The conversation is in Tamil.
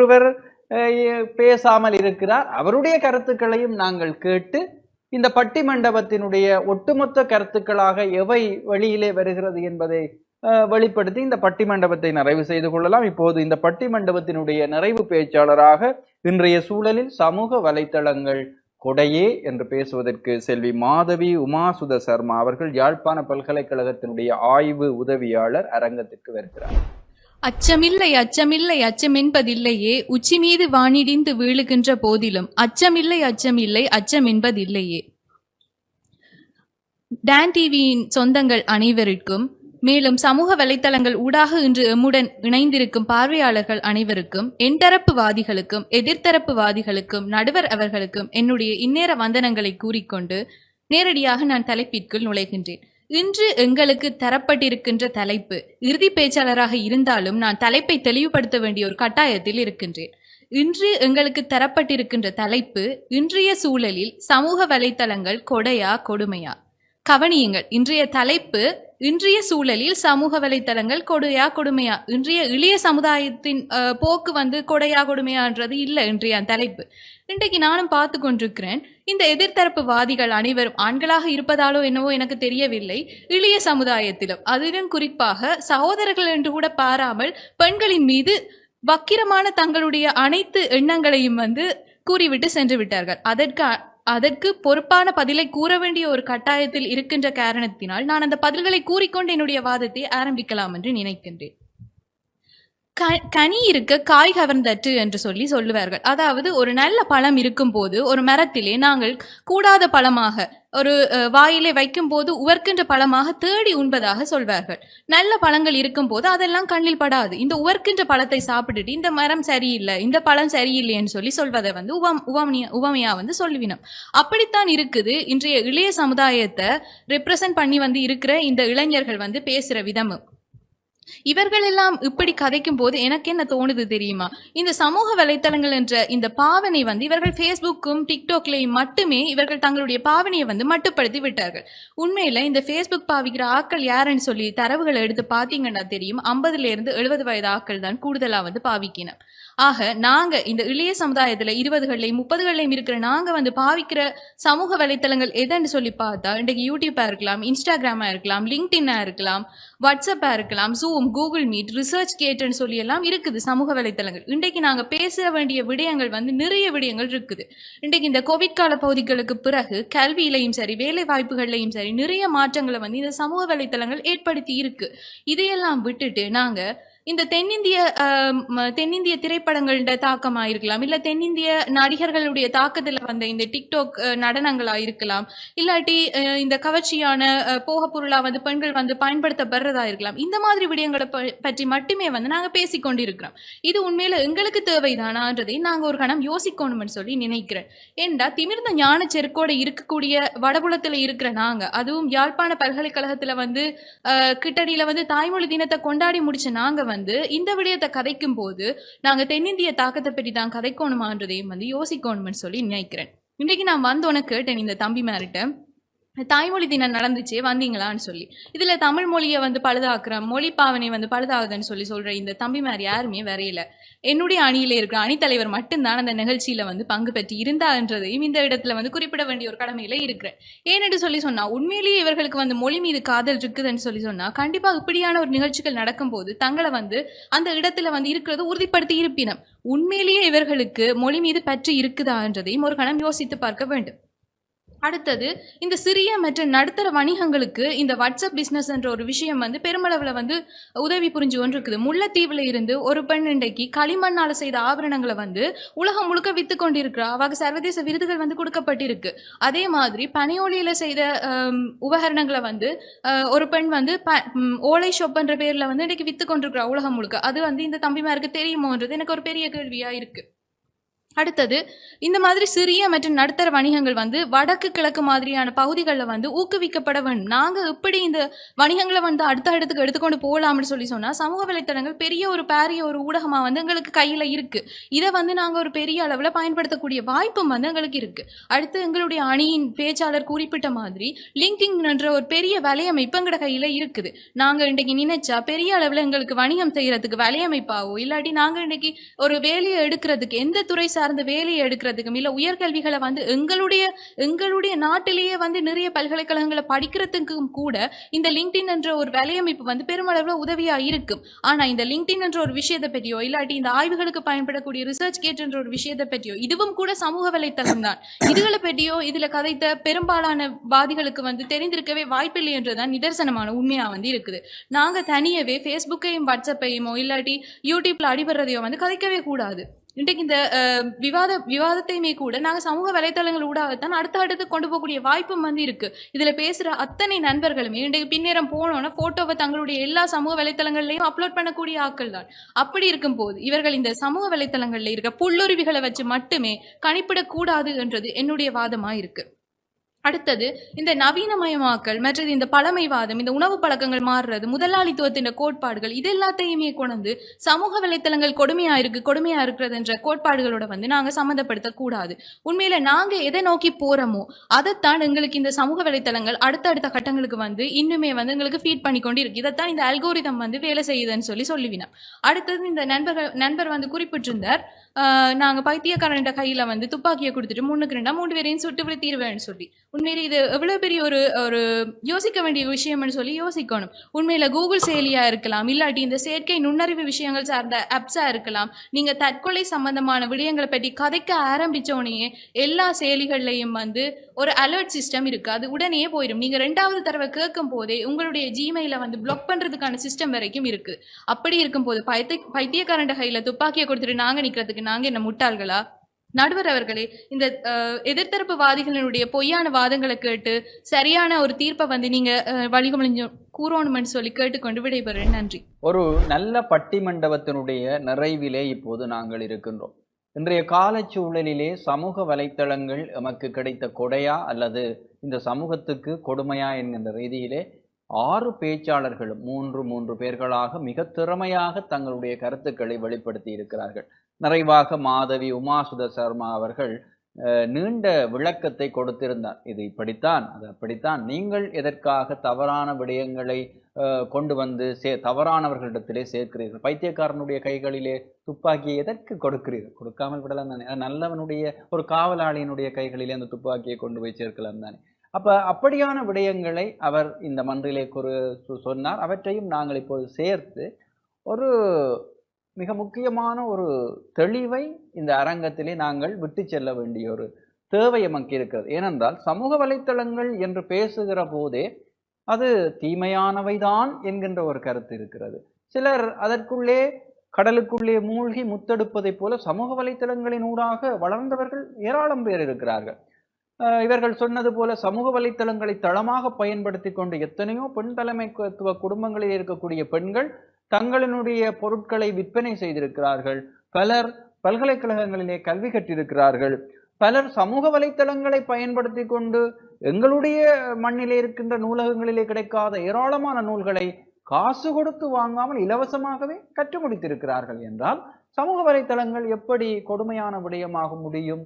ஒருவர் பேசாமல் இருக்கிறார். அவருடைய கருத்துக்களையும் நாங்கள் கேட்டு இந்த பட்டி மண்டபத்தினுடைய ஒட்டுமொத்த கருத்துக்களாக எவை வெளியிலே வருகிறது என்பதை வெளிப்படுத்தி இந்த பட்டி மண்டபத்தை நிறைவு செய்து கொள்ளலாம். இப்போது இந்த பட்டி மண்டபத்தினுடைய நிறைவு பேச்சாளராக இன்றைய சூழலில் சமூக வலைத்தளங்கள் கொடையே என்று பேசுவதற்கு செல்வி மாதவி உமாசுத சர்மா அவர்கள் யாழ்ப்பாண பல்கலைக்கழகத்தினுடைய ஆய்வு உதவியாளர் அரங்கத்திற்கு வருகிறார். அச்சமில்லை அச்சமில்லை அச்சமென்பதில்லையே. உச்சி மீது வானிடிந்து வீழுகின்ற போதிலும் அச்சமில்லை அச்சமில்லை அச்சமென்பதில்லையே. டேன் டான் டிவியின் சொந்தங்கள் அனைவருக்கும் மேலும் சமூக வலைத்தளங்கள் ஊடாக இன்று எம்முடன் இணைந்திருக்கும் பார்வையாளர்கள் அனைவருக்கும் என்தரப்பு வாதிகளுக்கும் எதிர்த்தரப்பு வாதிகளுக்கும் நடுவர் அவர்களுக்கும் என்னுடைய இந்நேர வந்தனங்களை கூறிக்கொண்டு நேரடியாக நான் தலைப்பிற்குள் நுழைகின்றேன். இன்று எங்களுக்கு தரப்பட்டிருக்கின்ற தலைப்பு இறுதி பேச்சாளராக இருந்தாலும் நான் தலைப்பை தெளிவுபடுத்த வேண்டிய ஒரு கட்டாயத்தில் இருக்கின்றேன். இன்று எங்களுக்கு தரப்பட்டிருக்கின்ற தலைப்பு இன்றைய சூழலில் சமூக வலைத்தளங்கள் கொடையா கொடுமையா? கவனியுங்கள் இன்றைய தலைப்பு இன்றைய சூழலில் சமூக வலைத்தளங்கள் கொடையா கொடுமையா? இன்றைய இளைய சமுதாயத்தின் போக்கு வந்து கொடையா கொடுமையான்றது இல்லை இன்றைய தலைப்பு. இன்றைக்கு நானும் பார்த்து கொண்டிருக்கிறேன் இந்த எதிர்த்தரப்பு வாதிகள் அனைவரும் ஆண்களாக இருப்பதாலோ என்னவோ எனக்கு தெரியவில்லை. இளைய சமுதாயத்திலும் அதிலும் குறிப்பாக சகோதரர்கள் என்று கூட பாராமல் பெண்களின் மீது வக்கிரமான தங்களுடைய அனைத்து எண்ணங்களையும் வந்து கூறிவிட்டு சென்று விட்டார்கள். அதற்கு அதற்கு பொறுப்பான பதிலை கூற வேண்டிய ஒரு கட்டாயத்தில் இருக்கின்ற காரணத்தினால் நான் அந்த பதில்களை கூறிக்கொண்டு என்னுடைய வாதத்தை ஆரம்பிக்கலாம் என்று நினைக்கின்றேன். க- கனி இருக்க காய் கவர்ந்தற்று என்று சொல்லி சொல்லுவார்கள். அதாவது ஒரு நல்ல பழம் இருக்கும் போது ஒரு மரத்திலே நாங்கள் கூடாத பழமாக ஒரு வாயிலை வாயிலே வைக்கும்போது உவர்க்கின்ற பழமாக தேடி உண்பதாக சொல்வார்கள். நல்ல பழங்கள் இருக்கும்போது அதெல்லாம் கண்ணில் படாது. இந்த உவர்க்கின்ற பழத்தை சாப்பிட்டுட்டு இந்த மரம் சரியில்லை இந்த பழம் சரியில்லைன்னு சொல்லி சொல்வதை வந்து உவம் உவமியா உவமையா வந்து சொல்லுவினோம் அப்படித்தான் இருக்குது இன்றைய இளைய சமுதாயத்தை ரெப்ரசன்ட் பண்ணி வந்து இருக்கிற இந்த இளைஞர்கள் வந்து பேசுற விதமும் இவர்கள் எல்லாம் இப்படி கதைக்கும் போது எனக்கு என்ன தோணுது தெரியுமா? இந்த சமூக வலைத்தளங்கள் என்ற இந்த பாவனை வந்து இவர்கள் ஃபேஸ்புக்கும் டிக்டாக்லையும் மட்டுமே இவர்கள் தங்களுடைய பாவனையை வந்து மட்டுப்படுத்தி விட்டார்கள். உண்மையில இந்த ஃபேஸ்புக் பாவிக்கிற ஆட்கள் யாருன்னு சொல்லி தரவுகளை எடுத்து பார்த்தீங்கன்னா தெரியும். ஐம்பதுல இருந்து எழுபது வயது ஆட்கள் தான் கூடுதலா வந்து பாவிக்கணும் ஆக நாங்க இந்த இளைய சமுதாயத்துல இருபதுகள்லையும் முப்பதுகள்லையும் இருக்கிற நாங்க வந்து பாவிக்கிற சமூக வலைத்தளங்கள் எதுன்னு சொல்லி பார்த்தா இன்றைக்கு யூடியூப்பா இருக்கலாம் இன்ஸ்டாகிராமா இருக்கலாம் லிங்க்டின்னா இருக்கலாம் வாட்ஸ்அப்பா இருக்கலாம் ஜூம் கூகுள் மீட் ரிசர்ச் கேட்டுன்னு சொல்லி எல்லாம் இருக்குது சமூக வலைத்தளங்கள். இன்றைக்கு நாங்கள் பேச வேண்டிய விடயங்கள் வந்து நிறைய விடயங்கள் இருக்குது. இன்றைக்கு இந்த கோவிட் கால பகுதிகளுக்கு பிறகு கல்வியிலையும் சரி வேலை வாய்ப்புகள்லையும் சரி நிறைய மாற்றங்களை வந்து இந்த சமூக வலைத்தளங்கள் ஏற்படுத்தி இருக்கு. இதையெல்லாம் விட்டுட்டு நாங்கள் இந்த தென்னிந்திய ம, தென்னிந்திய திரைப்படங்களோட தாக்கமா இருக்கலாம் இல்ல தென்னிந்திய நடிகர்களுடைய தாக்கத்துல வந்த இந்த டிக்டாக் நடனங்களா இருக்கலாம் இல்லாட்டி இந்த கவர்ச்சியான போக பொருளா வந்து பெண்கள் வந்து பயன்படுத்தப்படுறதா இருக்கலாம் இந்த மாதிரி விடயங்களை பற்றி மட்டுமே வந்து நாங்க பேசிக்கொண்டிருக்கிறோம். இது உண்மையில எங்களுக்கு தேவைதானான்றதை நாங்க ஒரு கணம் யோசிக்கணும்னு சொல்லி நினைக்கிறேன். ஏண்டா திமிர்ந்த ஞான செருக்கோட இருக்கக்கூடிய வடபுலத்துல இருக்கிற நாங்க அதுவும் யாழ்ப்பாண பல்கலைக்கழகத்துல வந்து கிட்டடியில வந்து தாய்மொழி தினத்தை கொண்டாடி முடிச்ச நாங்க வந்து வந்து இந்த விடயத்தை கதைக்கும் போது நாங்கள் தென்னிந்திய தாக்கத்தை பற்றி தான் கதைக்கணுமான்றதையும் வந்து யோசிக்கணும்னு சொல்லி நினைக்கிறேன். இன்றைக்கு நான் வந்தோன்னே கேட்டேன் இந்த தம்பி மேரிட்ட தாய்மொழி தினம் நடந்துச்சு வந்தீங்களான்னு சொல்லி. இதில் தமிழ் மொழியை வந்து பழுதாக்குறேன் மொழி பாவனை வந்து பழுதாகுதுன்னு சொல்லி சொல்கிற இந்த தம்பி மாதிரி யாருமே வரையலை. என்னுடைய அணியில இருக்கிற அணித்தலைவர் மட்டும்தான் அந்த நிகழ்ச்சியில வந்து பங்கு பெற்று இருந்தான்றதையும் இந்த இடத்துல வந்து குறிப்பிட வேண்டிய ஒரு கடமையில இருக்கிறேன். ஏன்னு சொல்லி சொன்னா உண்மையிலேயே இவர்களுக்கு வந்து மொழி மீது காதல் இருக்குதுன்னு சொல்லி சொன்னா கண்டிப்பா இப்படியான ஒரு நிகழ்ச்சிகள் நடக்கும்போது தங்களை வந்து அந்த இடத்துல வந்து இருக்கிறது உறுதிப்படுத்தி இருப்பினம் உண்மையிலேயே இவர்களுக்கு மொழி மீது பற்று இருக்குதான்றதையும் ஒரு கணம் யோசித்து பார்க்க வேண்டும். அடுத்தது இந்த சிறிய மற்றும் நடுத்தர வணிகங்களுக்கு இந்த வாட்ஸ்அப் பிஸ்னஸ் என்ற ஒரு விஷயம் வந்து பெருமளவில் வந்து உதவி புரிஞ்சு கொண்டிருக்குது. முல்லைத்தீவில் இருந்து ஒரு பெண் இன்றைக்கு களிமண்ணால் செய்த ஆபரணங்களை வந்து உலகம் முழுக்க வித்து கொண்டிருக்கிறா. அவங்க சர்வதேச விருதுகள் வந்து கொடுக்கப்பட்டிருக்கு. அதே மாதிரி பனையோலியில் செய்த உபகரணங்களை வந்து ஒரு பெண் வந்து ப- ஓலை ஷோப்ன்ற பேரில் வந்து இன்றைக்கு வித்து கொண்டிருக்கிறா உலகம் முழுக்க. அது வந்து இந்த தம்பிமாருக்கு தெரியுமோன்றது எனக்கு ஒரு பெரிய கேள்வியாக இருக்குது அடுத்தது இந்த மாதிரி சிறிய மற்றும் நடுத்தர வணிகங்கள் வந்து வடக்கு கிழக்கு மாதிரியான பகுதிகளில் வந்து ஊக்குவிக்கப்பட வேண்டும். நாங்கள் எப்படி இந்த வணிகங்களை வந்து அடுத்த இடத்துக்கு எடுத்துக்கொண்டு போகலாம்னு சொல்லி சொன்னால் சமூக வலைத்தளங்கள் பெரிய ஒரு பாரிய ஒரு ஊடகமாக வந்து எங்களுக்கு கையில் இருக்குது இதை வந்து நாங்கள் ஒரு பெரிய அளவில் பயன்படுத்தக்கூடிய வாய்ப்பும் வந்து எங்களுக்கு இருக்குது அடுத்து எங்களுடைய அணியின் பேச்சாளர் குறிப்பிட்ட மாதிரி லிங்கிங் என்ற ஒரு பெரிய வலையமைப்பு எங்களோட கையில் இருக்குது. நாங்கள் இன்றைக்கு நினைச்சா பெரிய அளவில் எங்களுக்கு வணிகம் செய்கிறதுக்கு வலையமைப்பாவோ இல்லாட்டி நாங்கள் இன்றைக்கி ஒரு வேலையை எடுக்கிறதுக்கு எந்த துறை சார்ந்த வேலையை எடுக்கிறதுக்கும் இல்லை உயர்கல்விகளை வந்து எங்களுடைய எங்களுடைய நாட்டிலேயே வந்து நிறைய பல்கலைக்கழகங்களை படிக்கிறதுக்கும் கூட இந்த லிங்க்டின் என்ற ஒரு வலையமைப்பு வந்து பெருமளவில் உதவியாக இருக்கும் ஆனால் இந்த லிங்க்டின் என்ற ஒரு விஷயத்தை பற்றியோ இல்லாட்டி இந்த ஆய்வுகளுக்கு பயன்படக்கூடிய ரிசர்ச் கேட் என்ற ஒரு விஷயத்தை பற்றியோ இதுவும் கூட சமூக வலைத்தளம் தான். இதுகளை பற்றியோ இதில் கதைத்த பெரும்பாலான வாதிகளுக்கு வந்து தெரிந்திருக்கவே வாய்ப்பில்லை என்றுதான் நிதர்சனமான உண்மையாக வந்து இருக்குது. நாங்கள் தனியவே ஃபேஸ்புக்கையும் வாட்ஸ்அப்பையுமோ இல்லாட்டி யூடியூப்ல அடிபடுறதையோ வந்து கதைக்கவே கூடாது. இன்றைக்கு இந்த விவாத விவாதத்தையுமே கூட நாங்கள் சமூக வலைத்தளங்கள் ஊடாகத்தான் அடுத்த அடுத்து கொண்டு போகக்கூடிய வாய்ப்பும் வந்து இருக்கு. இதில் பேசுகிற அத்தனை நண்பர்களுமே இன்றைக்கு பின்னேரம் போனோன்னா ஃபோட்டோவை தங்களுடைய எல்லா சமூக வலைத்தளங்கள்லையும் அப்லோட் பண்ணக்கூடிய ஆட்கள் தான். அப்படி இருக்கும் போது இவர்கள் இந்த சமூக வலைத்தளங்களில் இருக்க புல்லுருவிகளை வச்சு மட்டுமே கணிப்பிடக்கூடாது என்றது என்னுடைய வாதமாக இருக்குது அடுத்தது இந்த நவீனமயமாக்கல் மற்றது இந்த பழமைவாதம் இந்த உணவு பழக்கங்கள் மாறுறது முதலாளித்துவத்தின் கோட்பாடுகள் இது எல்லாத்தையுமே கொண்டு சமூக வலைத்தளங்கள் கொடுமையா இருக்கு கொடுமையா இருக்கிறது என்ற கோட்பாடுகளோட வந்து நாங்க சம்மந்தப்படுத்த கூடாது. உண்மையில நாங்க எதை நோக்கி போறோமோ அதைத்தான் எங்களுக்கு இந்த சமூக வலைத்தளங்கள் அடுத்தடுத்த கட்டங்களுக்கு வந்து இன்னுமே வந்து எங்களுக்கு ஃபீட் பண்ணி கொண்டு இருக்கு இதைத்தான் இந்த அல்கோரிதம் வந்து வேலை செய்யுதுன்னு சொல்லி சொல்லுவினோம். அடுத்தது இந்த நண்பர்கள் நண்பர் வந்து குறிப்பிட்டிருந்தார் நாங்கள் பைத்தியக்காரன்ட கையில் வந்து துப்பாக்கியை கொடுத்துட்டு முன்னுக்கு ரெண்டா மூணு பேரையும் சுட்டு விழுத்திடுவேன்னு சொல்லி. உண்மையிலே இது எவ்வளோ பெரிய ஒரு ஒரு யோசிக்க வேண்டிய விஷயம்னு சொல்லி யோசிக்கணும். உண்மையில் கூகுள் செயலியாக இருக்கலாம் இல்லாட்டி இந்த செயற்கை நுண்ணறிவு விஷயங்கள் சார்ந்த ஆப்ஸாக இருக்கலாம். நீங்கள் தற்கொலை சம்பந்தமான விடயங்களை பற்றி கதைக்க ஆரம்பித்தோடனே எல்லா செயலிகள்லையும் வந்து ஒரு அலர்ட் சிஸ்டம் இருக்குது அது உடனே போயிடும். நீங்கள் ரெண்டாவது தடவை கேட்கும் போதே உங்களுடைய ஜிமெயில வந்து பிளாக் பண்ணுறதுக்கான சிஸ்டம் வரைக்கும் இருக்குது அப்படி இருக்கும்போது பைத்திய பைத்தியக்காரன்ட கையில் துப்பாக்கியை கொடுத்துட்டு நாங்கள் நிற்கிறதுக்கு நிக்கிறதுக்கு நாங்க என்ன முட்டாள்களா? நடுவர் அவர்களே இந்த எதிர்த்தரப்பு வாதிகளினுடைய பொய்யான வாதங்களை கேட்டு சரியான ஒரு தீர்ப்பை வந்து நீங்க வழிகமளிஞ்சு கூறணும்னு சொல்லி கேட்டுக்கொண்டு விடைபெறேன் நன்றி. ஒரு நல்ல பட்டி மண்டபத்தினுடைய நிறைவிலே இப்போது நாங்கள் இருக்கின்றோம். இன்றைய காலச்சூழலிலே சமூக வலைத்தளங்கள் எமக்கு கிடைத்த கொடையா அல்லது இந்த சமூகத்துக்கு கொடுமையா என்கின்ற ரீதியிலே ஆறு பேச்சாளர்களும் மூன்று மூன்று பேர்களாக மிக திறமையாக தங்களுடைய கருத்துக்களை வெளிப்படுத்தி இருக்கிறார்கள். நிறைவாக மாதவி உமாசுத சர்மா அவர்கள் நீண்ட விளக்கத்தை கொடுத்திருந்தார். இது இப்படித்தான் அது அப்படித்தான். நீங்கள் எதற்காக தவறான விடயங்களை கொண்டு வந்து சே தவறானவர்களிடத்திலே சேர்க்கிறீர்கள்? பைத்தியக்காரனுடைய கைகளிலே துப்பாக்கியை எதற்கு கொடுக்கிறீர்கள்? கொடுக்காமல் விடலாம் தானே. அது நல்லவனுடைய ஒரு காவலாளியினுடைய கைகளிலே அந்த துப்பாக்கியை கொண்டு போய் சேர்க்கலாம் தானே. அப்போ அப்படியான விடயங்களை அவர் இந்த மன்றிலே குறு சொன்னார். அவற்றையும் நாங்கள் இப்போது சேர்த்து ஒரு மிக முக்கியமான ஒரு தெளிவை இந்த அரங்கத்திலே நாங்கள் விட்டு செல்ல வேண்டிய ஒரு தேவை நமக்கு இருக்கிறது. ஏனென்றால் சமூக வலைத்தளங்கள் என்று பேசுகிற போதே அது தீமையானவைதான் என்கின்ற ஒரு கருத்து இருக்கிறது. சிலர் அதற்குள்ளே கடலுக்குள்ளே மூழ்கி முத்தெடுப்பதைப் போல சமூக வலைத்தளங்களின் ஊடாக வளர்ந்தவர்கள் ஏராளம் பேர் இருக்கிறார்கள். இவர்கள் சொன்னது போல சமூக வலைத்தளங்களை தளமாக பயன்படுத்தி கொண்டு எத்தனையோ பெண் தலைமைத்துவ குடும்பங்களில் இருக்கக்கூடிய பெண்கள் தங்களினுடைய பொருட்களை விற்பனை செய்திருக்கிறார்கள். பலர் பல்கலைக்கழகங்களிலே கல்வி கற்றிருக்கிறார்கள். பலர் சமூக வலைத்தளங்களை பயன்படுத்தி கொண்டு எங்களுடைய மண்ணிலே இருக்கின்ற நூலகங்களிலே கிடைக்காத ஏராளமான நூல்களை காசு கொடுத்து வாங்காமல் இலவசமாகவே கற்று முடித்திருக்கிறார்கள் என்றால் சமூக வலைத்தளங்கள் எப்படி கொடுமையான விடயமாக முடியும்?